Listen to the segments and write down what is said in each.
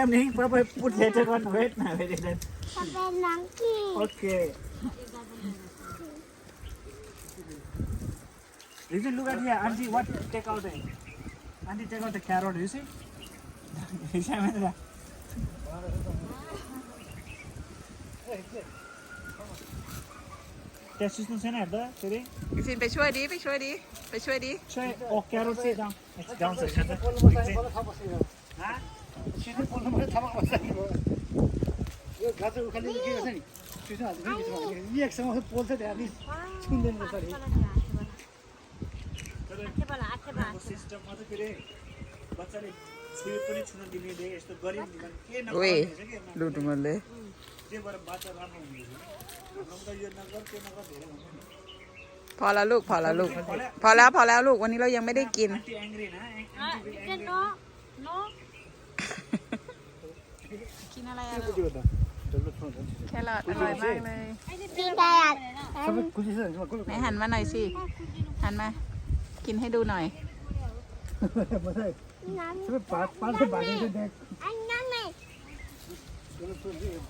એમ નહીં પણ પૂછે You look at here, Auntie, what take out the Auntie, take out the carrot, you see? แกชิสโนเซนแอบเด้อสิดิซินไปช่วยดิไปช่วยดิไปช่วยดิช่วยโอเครู้สิจังจังสิฉันนะฮะชิสโนคนมันทำอะไรบ้างガズウカリの牛さんに、主人は元気そうに、リアクションをポーズであり、チュンデンのさり。ओए लूट मले พอแล้วลูกพอแล้วลูกพอแล้วพอแล้วลูกวันนี้เรายังไม่ได้กินกินอะไรอะลูกแคลอดอร่อยมากเลยไหนหันมาหน่อยสิหันมา กินให้ดูหน่อยน้ำปลาปลาปลาเด็ก माझा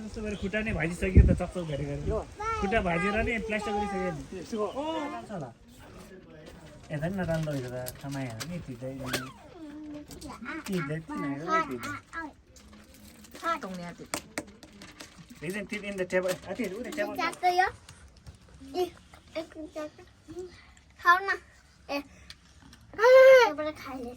जस्तो गरेर खुट्टा नै भाइसक्यो चपऱ्यो ಕುಟ ಬಾಜಿರ ನೀ ಪ್ಲಾಸ್ಟಿಕ್ ಗುಡಿ ಸರಿ ಓ ಸಲ ಎದನ್ನ ರಂದ ಹೋಯ್ತದ ಸಮಯ ನೀತಿದ್ದೆ ನೀತಿದ್ದೆ ತಿನ್ನಾಗ ตรงเนี้ยติด Isn't it in the table? I think it's in the table. Chắc tôi á. Không nè. Tôi bắt đầu khai lên.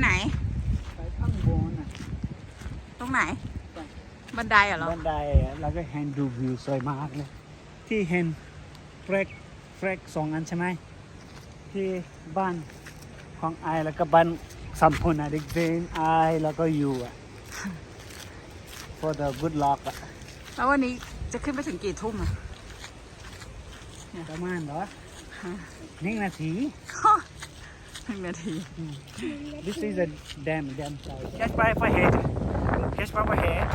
ไหน ไปข้างบน่ะ ตรงไหน บันไดเหรอ บันไดอะแล้วก็เห็นดูวิวสวยมากเลย ที่เห็นเฟรกเฟรกสองอันใช่ไหมที่บ้านของไอแล้วก็บ้านสัมคนอะเด็กเบนไอแล้วก็ยูอะ for the good luck อะแล้ววันนี้จะขึ้นไปถึงกี่ทุ่มอะประมาณเหรอหนึ่งนาทีหนาที This is a dam, dam side. Catch by my head. Catch by my head.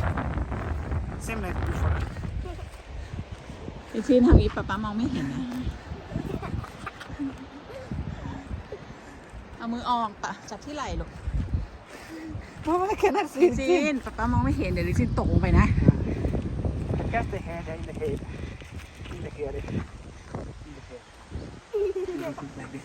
Same like before. ไอซีนทางนี้ป้าป้ามองไม่เห็นนะเอามือออกปะจับที่ไหล่ลูกเพราะว่าแค่นั see ซ i ีนป้าป้ามองไม่เห็นเดี๋ยวลิซซนตกลงไปนะ Catch the head in the head. In the h a i In the h a i Like this.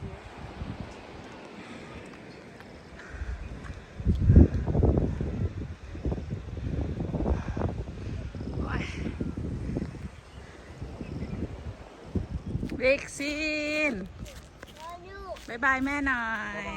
เด็กซีนบ๊ายบายแม่หน่อย